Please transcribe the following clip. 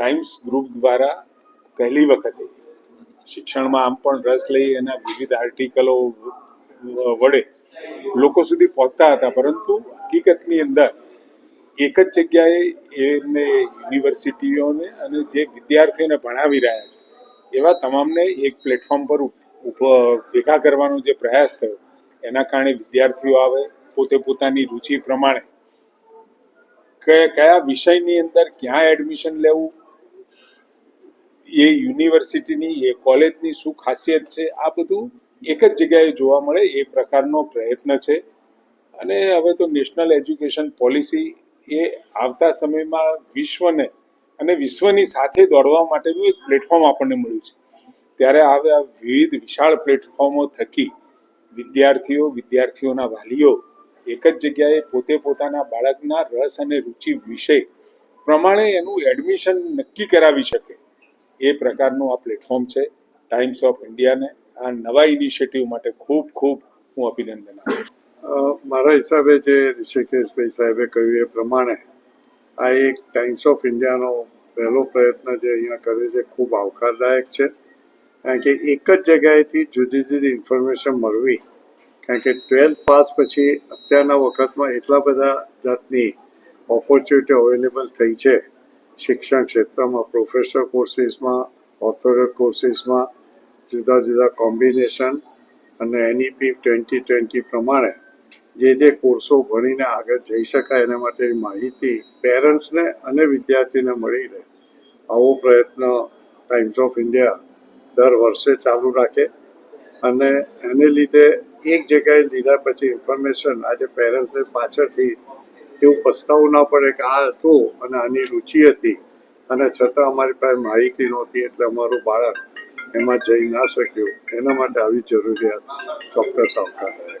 Times group દ્વારા પહેલી વખતે શિક્ષણમાં આમ પણ રસ લઈ એના વિવિધ આર્ટિકલો વડે લોકો સુધી પહોંચતા હતા. પરંતુ હકીકતની અંદર એક જ જગ્યાએ એમને યુનિવર્સિટીઓને અને જે વિદ્યાર્થીઓને ભણાવી રહ્યા છે, એવા તમામને એક પ્લેટફોર્મ પર ભેગા કરવાનો જે પ્રયાસ થયો, એના કારણે વિદ્યાર્થીઓ આવે, પોતે પોતાની રુચિ પ્રમાણે કયા વિષયની અંદર ક્યાં એડમિશન લેવું એ યુનિવર્સિટીની, એ કોલેજની શું ખાસિયત છે, આ બધું એક જ જગ્યાએ જોવા મળે એ પ્રકારનો પ્રયત્ન છે. અને હવે તો નેશનલ એજ્યુકેશન પોલિસી એ આવતા સમયમાં વિશ્વને અને વિશ્વની સાથે દોડવા માટેનું એક પ્લેટફોર્મ આપણને મળ્યું છે. ત્યારે આવે આ વિવિધ વિશાળ પ્લેટફોર્મો થકી વિદ્યાર્થીઓ, વિદ્યાર્થીઓના વાલીઓ એક જ જગ્યાએ પોતે પોતાના બાળકના રસ અને રુચિ વિષય પ્રમાણે એનું એડમિશન નક્કી કરાવી શકે. એ પ્રકારનું આ પ્લેટફોર્મ છે ટાઈમ્સ ઓફ ઇન્ડિયાને આ નવા ઇનિશિયેટિવ માટે ખૂબ ખૂબ હું અભિનંદન આપું મારા હિસાબે જે ઋષિકેશભાઈ સાહેબે કહ્યું એ પ્રમાણે આ એક ટાઈમ્સ ઓફ ઇન્ડિયાનો પહેલો પ્રયત્ન જે અહીંયા કર્યો છે ખૂબ આવકારદાયક છે. કારણ કે એક જ જગ્યાએથી જુદી જુદી ઇન્ફોર્મેશન મળવી, કારણ કે ટ્વેલ્થ પાસ પછી અત્યારના વખતમાં એટલા બધા જાતની ઓપોર્ચ્યુનિટી અવેલેબલ થઈ છે શિક્ષણ ક્ષેત્રમાં પ્રોફેસર કોર્સીસમાં ઓથોરેટ કોર્સીસમાં જુદા જુદા કોમ્બિનેશન અને એનઈપી ટ્વેન્ટી ટ્વેન્ટી પ્રમાણે જે જે કોર્સો ભણીને આગળ જઈ શકાય એના માટેની માહિતી પેરેન્ટ્સને અને વિદ્યાર્થીને મળી રહે. આવો પ્રયત્ન ટાઈમ્સ ઓફ ઇન્ડિયા દર વર્ષે ચાલુ રાખે અને એને લીધે એક જગ્યાએ લીધા પછી ઇન્ફોર્મેશન આજે પેરેન્ટ્સને પાછળથી એવું પસ્તાવું ના પડે કે આ હતું અને આની રુચિ હતી. અને છતાં અમારી પાસે માહિતી નહોતી એટલે અમારું બાળક એમાં જઈ ના શક્યું. એના માટે આવી જરૂરિયાત ચોક્કસ આવકારદાયક